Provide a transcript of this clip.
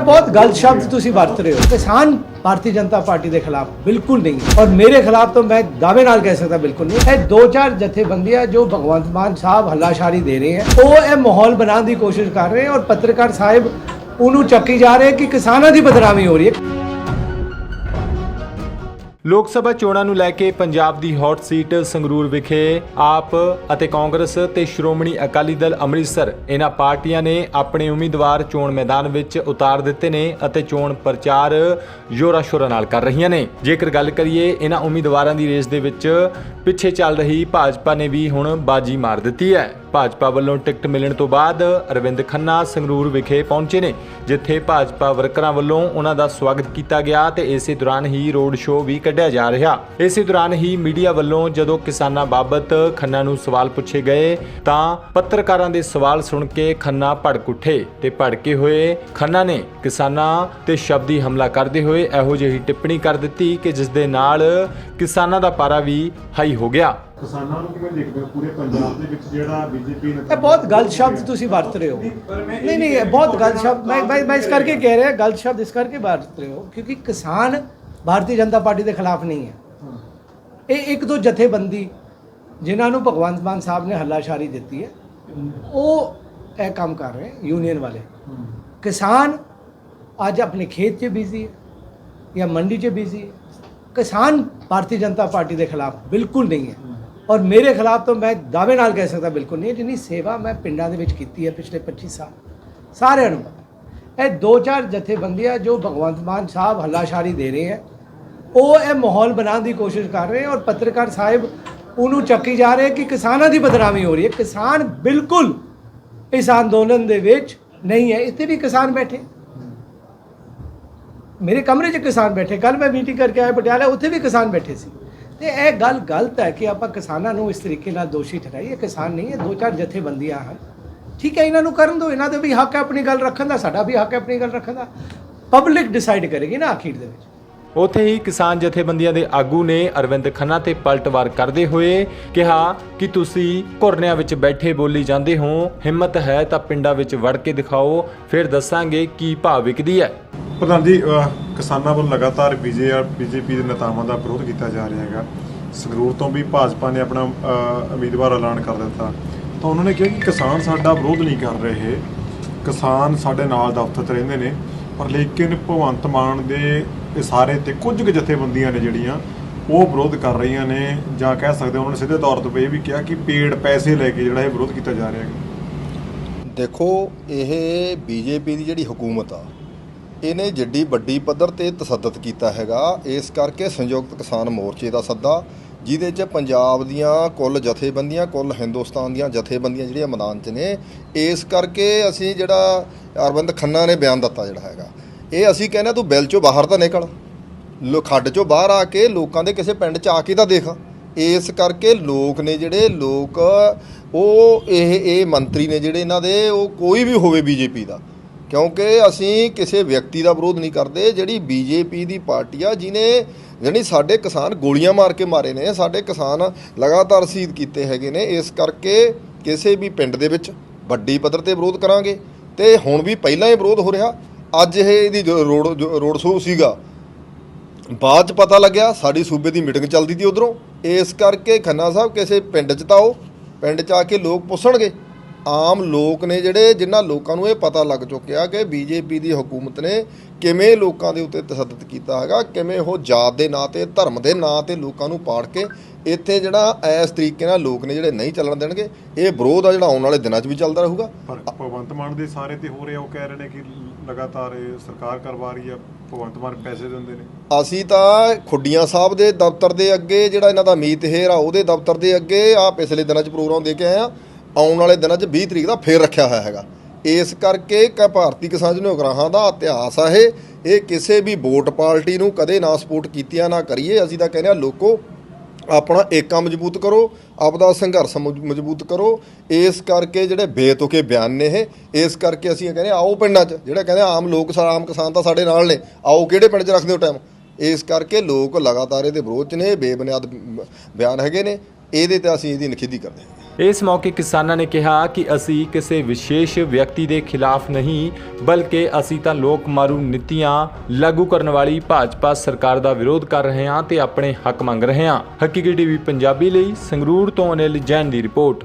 ਇਹ ਬਹੁਤ ਗਲਤ ਸ਼ਬਦ ਤੁਸੀਂ ਵਰਤ ਰਹੇ ਹੋ। ਕਿਸਾਨ ਭਾਰਤੀ ਜਨਤਾ ਪਾਰਟੀ ਦੇ ਖਿਲਾਫ ਬਿਲਕੁਲ ਨਹੀਂ। ਔਰ ਮੇਰੇ ਖਿਲਾਫ ਤਾਂ ਮੈਂ ਦਾਅਵੇ ਨਾਲ ਕਹਿ ਸਕਦਾ ਬਿਲਕੁਲ ਨਹੀਂ। ਇਹ ਦੋ ਚਾਰ ਜਥੇਬੰਦੀਆਂ ਜੋ ਭਗਵੰਤ ਮਾਨ ਸਾਹਿਬ ਹੱਲਾਸ਼ਾਰੀ ਦੇ ਰਹੇ ਹੈ, ਉਹ ਇਹ ਮਾਹੌਲ ਬਣਾਉਣ ਦੀ ਕੋਸ਼ਿਸ਼ ਕਰ ਰਹੇ ਔਰ ਪੱਤਰਕਾਰ ਸਾਹਿਬ ਉਹਨੂੰ ਚੱਕੀ ਜਾ ਰਹੇ ਕਿ ਕਿਸਾਨਾਂ ਦੀ ਬਦਨਾਮੀ ਹੋ ਰਹੀ ਹੈ। ਲੋਕ ਸਭਾ ਚੋਣਾਂ ਨੂੰ ਲੈ ਕੇ ਪੰਜਾਬ ਦੀ ਹੌਟ ਸੀਟ ਸੰਗਰੂਰ ਵਿਖੇ ਆਪ ਅਤੇ ਕਾਂਗਰਸ ਤੇ ਸ਼੍ਰੋਮਣੀ ਅਕਾਲੀ ਦਲ ਅੰਮ੍ਰਿਤਸਰ ਇਹਨਾਂ ਪਾਰਟੀਆਂ ਨੇ ਆਪਣੇ ਉਮੀਦਵਾਰ ਚੋਣ ਮੈਦਾਨ ਵਿੱਚ ਉਤਾਰ ਦਿੱਤੇ ਨੇ ਅਤੇ ਚੋਣ ਪ੍ਰਚਾਰ ਜ਼ੋਰਾਂ ਸ਼ੋਰਾਂ ਨਾਲ ਕਰ ਰਹੀਆਂ ਨੇ। ਜੇਕਰ ਗੱਲ ਕਰੀਏ ਇਹਨਾਂ ਉਮੀਦਵਾਰਾਂ ਦੀ ਰੇਸ ਦੇ ਵਿੱਚ ਪਿੱਛੇ ਚੱਲ ਰਹੀ ਭਾਜਪਾ ਨੇ ਵੀ ਹੁਣ ਬਾਜੀ ਮਾਰ ਦਿੱਤੀ ਹੈ। ਭਾਜਪਾ ਵੱਲੋਂ ਟਿਕਟ ਮਿਲਣ ਤੋਂ ਬਾਅਦ ਅਰਵਿੰਦ ਖੰਨਾ ਸੰਗਰੂਰ ਵਿਖੇ ਪਹੁੰਚੇ ਨੇ, ਜਿੱਥੇ ਭਾਜਪਾ ਵਰਕਰਾਂ ਵੱਲੋਂ ਉਹਨਾਂ ਦਾ ਸਵਾਗਤ ਕੀਤਾ ਗਿਆ ਤੇ ਇਸੇ ਦੌਰਾਨ ਹੀ ਰੋਡ ਸ਼ੋਅ ਵੀ ਕੱਢਿਆ ਜਾ ਰਿਹਾ। ਇਸੇ ਦੌਰਾਨ ਹੀ ਮੀਡੀਆ ਵੱਲੋਂ ਜਦੋਂ ਕਿਸਾਨਾਂ ਬਾਬਤ ਖੰਨਾ ਨੂੰ ਸਵਾਲ ਪੁੱਛੇ ਗਏ, ਤਾਂ ਪੱਤਰਕਾਰਾਂ ਦੇ ਸਵਾਲ ਸੁਣ ਕੇ ਖੰਨਾ ਭੜਕ ਉੱਠੇ ਤੇ ਭੜਕੇ ਹੋਏ। ਖੰਨਾ ਨੇ ਕਿਸਾਨਾਂ ਤੇ ਸ਼ਬਦੀ ਹਮਲਾ ਕਰਦੇ ਹੋਏ ਇਹੋ ਜਿਹੀ ਟਿੱਪਣੀ ਕਰ ਦਿੱਤੀ ਕਿ ਜਿਸ ਦੇ ਨਾਲ ਕਿਸਾਨਾਂ ਦਾ ਪਾਰਾ ਵੀ ਹਾਈ ਹੋ ਗਿਆ। ਕਿਸਾਨਾਂ ਨੂੰ ਕਿਵੇਂ ਦੇਖਦੇ ਹੋ? ਪੂਰੇ ਪੰਜਾਬ ਦੇ ਵਿੱਚ ਜਿਹੜਾ ਬੀਜੇਪੀ ਇਹ ਬਹੁਤ ਗਲਤ ਸ਼ਬਦ ਤੁਸੀਂ ਵਰਤ ਰਹੇ ਹੋ। ਨਹੀਂ ਨਹੀਂ ਇਹ ਬਹੁਤ ਗਲਤ ਸ਼ਬਦ ਮੈਂ ਮੈਂ ਮੈਂ ਇਸ ਕਰਕੇ ਕਹਿ ਰਿਹਾ ਗਲਤ ਸ਼ਬਦ ਇਸ ਕਰਕੇ ਵਰਤ ਰਹੇ ਹੋ ਕਿਉਂਕਿ ਕਿਸਾਨ ਭਾਰਤੀ ਜਨਤਾ ਪਾਰਟੀ ਦੇ ਖਿਲਾਫ ਨਹੀਂ ਹੈ। ਇਹ ਇੱਕ ਦੋ ਜਥੇਬੰਦੀ ਜਿਨ੍ਹਾਂ ਨੂੰ ਭਗਵੰਤ ਮਾਨ ਸਾਹਿਬ ਨੇ ਹੱਲਾਸ਼ਾਰੀ ਦਿੱਤੀ ਹੈ ਉਹ ਇਹ ਕੰਮ ਕਰ ਰਹੇ ਯੂਨੀਅਨ ਵਾਲੇ। ਕਿਸਾਨ ਅੱਜ ਆਪਣੇ ਖੇਤ 'ਚ ਬਿਜ਼ੀ ਹੈ ਜਾਂ ਮੰਡੀ 'ਚ ਬਿਜ਼ੀ ਹੈ। ਕਿਸਾਨ ਭਾਰਤੀ ਜਨਤਾ ਪਾਰਟੀ ਦੇ ਖਿਲਾਫ ਬਿਲਕੁਲ ਨਹੀਂ ਹੈ। ਔਰ ਮੇਰੇ ਖਿਲਾਫ ਤਾਂ ਮੈਂ ਦਾਅਵੇ ਨਾਲ ਕਹਿ ਸਕਦਾ ਬਿਲਕੁਲ ਨਹੀਂ। ਜਿੰਨੀ ਸੇਵਾ ਮੈਂ ਪਿੰਡਾਂ ਦੇ ਵਿੱਚ ਕੀਤੀ ਹੈ ਪਿਛਲੇ 25 ਸਾਲ, ਸਾਰਿਆਂ ਨੂੰ ਇਹ ਦੋ ਚਾਰ ਜਥੇਬੰਦੀਆਂ ਜੋ ਭਗਵੰਤ ਮਾਨ ਸਾਹਿਬ ਹੱਲਾਸ਼ਾਰੀ ਦੇ ਰਹੇ ਹੈ ਉਹ ਇਹ ਮਾਹੌਲ ਬਣਾਉਣ ਦੀ ਕੋਸ਼ਿਸ਼ ਕਰ ਰਹੇ ਔਰ ਪੱਤਰਕਾਰ ਸਾਹਿਬ ਉਹਨੂੰ ਚੱਕੀ ਜਾ ਰਹੇ ਕਿ ਕਿਸਾਨਾਂ ਦੀ ਬਦਨਾਮੀ ਹੋ ਰਹੀ ਹੈ। ਕਿਸਾਨ ਬਿਲਕੁਲ ਇਸ ਅੰਦੋਲਨ ਦੇ ਵਿੱਚ ਨਹੀਂ ਹੈ। ਇੱਥੇ ਵੀ ਕਿਸਾਨ ਬੈਠੇ। ਮੇਰੇ ਕਮਰੇ 'ਚ ਕਿਸਾਨ ਬੈਠੇ। ਕੱਲ ਮੈਂ ਮੀਟਿੰਗ ਕਰਕੇ ਆਇਆ ਪਟਿਆਲਾ, ਉੱਥੇ ਵੀ ਕਿਸਾਨ ਬੈਠੇ ਸੀ। ਤੇ ਇਹ ਗੱਲ ਗਲਤ ਹੈ ਕਿ ਆਪਾਂ ਕਿਸਾਨਾਂ ਨੂੰ ਇਸ ਤਰੀਕੇ ਨਾਲ ਦੋਸ਼ੀ ਠਹਿਰਾਈਏ। ਕਿਸਾਨ ਨਹੀਂ, ਇਹ ਦੋ ਚਾਰ ਜਥੇਬੰਦੀਆਂ ਹਨ। ਠੀਕ ਹੈ, ਇਹਨਾਂ ਨੂੰ ਕਰਨ ਦਿਓ, ਇਹਨਾਂ ਦੇ ਵੀ ਹੱਕ ਹੈ ਆਪਣੀ ਗੱਲ ਰੱਖਣ ਦਾ, ਸਾਡਾ ਵੀ ਹੱਕ ਹੈ ਆਪਣੀ ਗੱਲ ਰੱਖਣ ਦਾ। ਪਬਲਿਕ ਡਿਸਾਈਡ ਕਰੇਗੀ ਨਾ ਆਖਿਰ ਦੇ ਵਿੱਚ। ਉੱਥੇ ਹੀ ਕਿਸਾਨ ਜਥੇਬੰਦੀਆਂ ਦੇ ਆਗੂ ਨੇ ਅਰਵਿੰਦ ਖੰਨਾ ਤੇ ਪਲਟਵਾਰ ਕਰਦੇ ਹੋਏ ਕਿਹਾ ਕਿ ਤੁਸੀਂ ਘੁਰਨਿਆਂ ਵਿੱਚ ਬੈਠੇ ਬੋਲੀ ਜਾਂਦੇ ਹੋ, ਹਿੰਮਤ ਹੈ ਤਾਂ ਪਿੰਡਾਂ ਵਿੱਚ ਵੜ ਕੇ ਦਿਖਾਓ, ਫਿਰ ਦੱਸਾਂਗੇ ਕੀ ਭਾਅ ਵਿਕਦੀ ਹੈ। ਪ੍ਰਧਾਨ ਜੀ ਕਿਸਾਨਾਂ ਵੱਲੋਂ ਲਗਾਤਾਰ ਬੀਜੇ ਬੀਜੇਪੀ ਦੇ ਨੇਤਾਵਾਂ ਦਾ ਵਿਰੋਧ ਕੀਤਾ ਜਾ ਰਿਹਾ ਹੈਗਾ। ਸੰਗਰੂਰ ਤੋਂ ਵੀ ਭਾਜਪਾ ਨੇ ਆਪਣਾ ਉਮੀਦਵਾਰ ਐਲਾਨ ਕਰ ਦਿੱਤਾ। ਤਾਂ ਉਹਨਾਂ ਨੇ ਕਿਹਾ ਕਿ ਕਿਸਾਨ ਸਾਡਾ ਵਿਰੋਧ ਨਹੀਂ ਕਰ ਰਹੇ। ਕਿਸਾਨ ਸਾਡੇ ਨਾਲ ਦਫ਼ਤਰ 'ਚ ਰਹਿੰਦੇ ਨੇ, ਪਰ ਲੇਕਿਨ ਭਗਵੰਤ ਮਾਨ ਦੇ ਇਸ਼ਾਰੇ ਤੇ ਕੁਝ ਕੁ ਜਥੇਬੰਦੀਆਂ ਨੇ ਜਿਹੜੀਆਂ, ਉਹ ਵਿਰੋਧ ਕਰ ਰਹੀਆਂ ਨੇ। ਜਾਂ ਕਹਿ ਸਕਦੇ ਉਹਨਾਂ ਨੇ ਸਿੱਧੇ ਤੌਰ ਤੇ ਇਹ ਵੀ ਕਿਹਾ ਕਿ ਪੇੜ, ਪੈਸੇ ਲੈ ਕੇ ਜਿਹੜਾ ਇਹ ਵਿਰੋਧ ਕੀਤਾ ਜਾ ਰਿਹਾ ਹੈ ਦੇਖੋ, ਇਹ ਬੀਜੇਪੀ ਦੀ ਜਿਹੜੀ ਹਕੂਮਤ ਆ ਇਹਨੇ ਜਿੱਡੀ ਵੱਡੀ ਪੱਧਰ ਤੇ ਤਸੱਦਦ ਕੀਤਾ ਹੈਗਾ। ਇਸ ਕਰਕੇ ਸੰਯੁਕਤ ਕਿਸਾਨ ਮੋਰਚੇ ਦਾ ਸੱਦਾ, ਜਿਹਦੇ 'ਚ ਪੰਜਾਬ ਦੀਆਂ ਕੁੱਲ ਜਥੇਬੰਦੀਆਂ, ਕੁੱਲ ਹਿੰਦੁਸਤਾਨ ਦੀਆਂ ਜਥੇਬੰਦੀਆਂ ਜਿਹੜੀਆਂ ਮੈਦਾਨ 'ਚ ਨੇ, ਇਸ ਕਰਕੇ ਅਸੀਂ ਜਿਹੜਾ ਅਰਵਿੰਦ ਖੰਨਾ ਨੇ ਬਿਆਨ ਦਿੱਤਾ ਜਿਹੜਾ ਹੈਗਾ। ਇਹ ਅਸੀਂ ਕਹਿੰਦੇ ਤੂੰ ਬਿੱਲ 'ਚੋਂ ਬਾਹਰ ਤਾਂ ਨਿਕਲ। ਲੋ, ਖੱਡ 'ਚੋਂ ਬਾਹਰ ਆ ਕੇ ਲੋਕਾਂ ਦੇ ਕਿਸੇ ਪਿੰਡ 'ਚ ਆ ਕੇ ਤਾਂ ਦੇਖ। ਇਸ ਕਰਕੇ ਲੋਕ ਨੇ ਜਿਹੜੇ ਲੋਕ, ਉਹ ਇਹ ਇਹ ਮੰਤਰੀ ਨੇ ਜਿਹੜੇ ਇਹਨਾਂ ਦੇ, ਉਹ ਕੋਈ ਵੀ ਹੋਵੇ ਬੀਜੇਪੀ ਦਾ। ਕਿਉਂਕਿ ਅਸੀਂ ਕਿਸੇ ਵਿਅਕਤੀ ਦਾ ਵਿਰੋਧ ਨਹੀਂ ਕਰਦੇ, ਜਿਹੜੀ ਬੀਜੇਪੀ ਦੀ ਪਾਰਟੀ ਆ ਜਿਨੇ ਜਿਹੜੀ ਸਾਡੇ ਕਿਸਾਨ ਗੋਲੀਆਂ ਮਾਰ ਕੇ ਮਾਰੇ ਨੇ, ਸਾਡੇ ਕਿਸਾਨ ਲਗਾਤਾਰ ਸ਼ਹੀਦ ਕੀਤੇ ਹੈਗੇ ਨੇ, ਇਸ ਕਰਕੇ ਕਿਸੇ ਵੀ ਪਿੰਡ ਦੇ ਵਿੱਚ ਵੱਡੀ ਪੱਧਰ ਤੇ ਵਿਰੋਧ ਕਰਾਂਗੇ। ਤੇ ਹੁਣ ਵੀ ਪਹਿਲਾਂ ਹੀ ਵਿਰੋਧ ਹੋ ਰਿਹਾ। ਅੱਜ ਇਹ ਇਹਦੀ ਜੋ ਰੋਡ ਜੋ ਰੋਡ ਸ਼ੋਅ ਸੀਗਾ, ਬਾਅਦ ਚ ਪਤਾ ਲੱਗਿਆ, ਸਾਡੀ ਸੂਬੇ ਦੀ ਮੀਟਿੰਗ ਚੱਲਦੀ ਸੀ ਉਧਰੋਂ। ਇਸ ਕਰਕੇ ਖੰਨਾ ਸਾਹਿਬ, ਕਿਸੇ ਪਿੰਡ ਚ ਤਾਂ ਉਹ ਪਿੰਡ ਚ ਆ ਕੇ ਲੋਕ ਪੁੱਛਣਗੇ। ਆਮ ਲੋਕ ਨੇ ਜਿਹੜੇ ਜਿਨ੍ਹਾਂ ਲੋਕਾਂ ਨੂੰ ਇਹ ਪਤਾ ਲੱਗ ਚੁੱਕਿਆ ਕਿ ਬੀਜੇਪੀ ਦੀ ਹਕੂਮਤ ਨੇ ਕਿਵੇਂ ਲੋਕਾਂ ਦੇ ਉੱਤੇ ਤਸੱਦਦ ਕੀਤਾ ਹੈਗਾ ਕਿਵੇਂ ਉਹ ਜਾਤ ਦੇ ਨਾਂ ਤੇ ਧਰਮ ਦੇ ਨਾਂ ਤੇ ਲੋਕਾਂ ਨੂੰ ਪਾੜ ਕੇ ਇੱਥੇ ਜਿਹੜਾ ਇਸ ਤਰੀਕੇ ਨਾਲ ਲੋਕ ਨੇ ਜਿਹੜੇ ਨਹੀਂ ਚੱਲਣ ਦੇਣਗੇ ਇਹ ਵਿਰੋਧ ਆ ਜਿਹੜਾ ਆਉਣ ਵਾਲੇ ਦਿਨਾਂ 'ਚ ਵੀ ਚੱਲਦਾ ਰਹੂਗਾ। ਪਰ ਭਗਵੰਤ ਮਾਨ ਦੇ ਸਾਰੇ ਤੇ ਹੋ ਰਿਹਾ ਉਹ ਕਹਿ ਰਹੇ ਨੇ ਕਿ ਲਗਾਤਾਰ ਇਹ ਸਰਕਾਰ ਕਰਵਾ ਰਹੀ ਆ ਭਗਵੰਤ ਮਾਨ ਪੈਸੇ ਦਿੰਦੇ ਨੇ। ਅਸੀਂ ਤਾਂ ਖੁੱਡੀਆਂ ਸਾਹਿਬ ਦੇ ਦਫ਼ਤਰ ਦੇ ਅੱਗੇ ਜਿਹੜਾ ਇਹਨਾਂ ਦਾ ਮੀਤ ਹੇਰ ਆ ਉਹਦੇ ਦਫ਼ਤਰ ਦੇ ਅੱਗੇ ਆ ਪਿਛਲੇ ਦਿਨਾਂ 'ਚ ਪ੍ਰੋਗਰਾਮ ਦੇ ਕੇ ਆਏ ਆ। ਆਉਣ ਵਾਲੇ ਦਿਨਾਂ 'ਚ 20 ਤਰੀਕ ਦਾ ਫੇਰ ਰੱਖਿਆ ਹੋਇਆ ਹੈਗਾ। ਇਸ ਕਰਕੇ ਕਿ ਭਾਰਤੀ ਕਿਸਾਨ ਯੂਨੀਅਨ ਉਗਰਾਹਾਂ ਦਾ ਇਤਿਹਾਸ ਆ ਇਹ। ਇਹ ਕਿਸੇ ਵੀ ਵੋਟ ਪਾਰਟੀ ਨੂੰ ਕਦੇ ਨਾ ਸਪੋਰਟ ਕੀਤੀਆਂ ਨਾ ਕਰੀਏ। ਅਸੀਂ ਤਾਂ ਕਹਿੰਦੇ ਆ, ਲੋਕੋ, ਆਪਣਾ ਏਕਾ ਮਜ਼ਬੂਤ ਕਰੋ, ਆਪਦਾ ਸੰਘਰਸ਼ ਮਜ਼- ਮਜ਼ਬੂਤ ਕਰੋ। ਇਸ ਕਰਕੇ ਜਿਹੜੇ ਬੇਤੁਕੇ ਬਿਆਨ ਨੇ ਇਹ, ਇਸ ਕਰਕੇ ਅਸੀਂ ਇਹ ਕਹਿੰਦੇ ਆਓ ਪਿੰਡਾਂ 'ਚ। ਜਿਹੜਾ ਕਹਿੰਦੇ ਆਮ ਲੋਕ ਸਾ- ਆਮ ਕਿਸਾਨ ਤਾਂ ਸਾਡੇ ਨਾਲ ਨੇ। ਆਓ ਕਿਹੜੇ ਪਿੰਡ 'ਚ ਰੱਖਦੇ ਹੋ ਟਾਈਮ ਇਸ ਕਰਕੇ ਲੋਕ ਲਗਾਤਾਰ ਇਹਦੇ ਵਿਰੋਧ 'ਚ ਨੇ, ਬੇਬੁਨਿਆਦ ਬਿਆਨ ਹੈਗੇ ਨੇ। ਇਹਦੇ ਤੇ ਅਸੀਂ ਇਹਦੀ ਨਿਖੇਧੀ ਕਰਦੇ ਹਾਂ। ਇਸ ਮੌਕੇ ਕਿਸਾਨਾਂ ਨੇ ਕਿਹਾ ਕਿ ਅਸੀਂ ਕਿਸੇ ਵਿਸ਼ੇਸ਼ ਵਿਅਕਤੀ ਦੇ ਖਿਲਾਫ ਨਹੀਂ, ਬਲਕਿ ਅਸੀਂ ਤਾਂ ਲੋਕ ਮਾਰੂ ਨੀਤੀਆਂ ਲਾਗੂ ਕਰਨ ਵਾਲੀ ਭਾਜਪਾ ਸਰਕਾਰ ਦਾ ਵਿਰੋਧ ਕਰ ਰਹੇ ਹਾਂ ਤੇ ਆਪਣੇ ਹੱਕ ਮੰਗ ਰਹੇ ਹਾਂ। ਹਕੀਕੀ ਟੀਵੀ ਪੰਜਾਬੀ ਲਈ ਸੰਗਰੂਰ ਤੋਂ ਅਨਿਲ ਜੈਨ ਦੀ ਰਿਪੋਰਟ।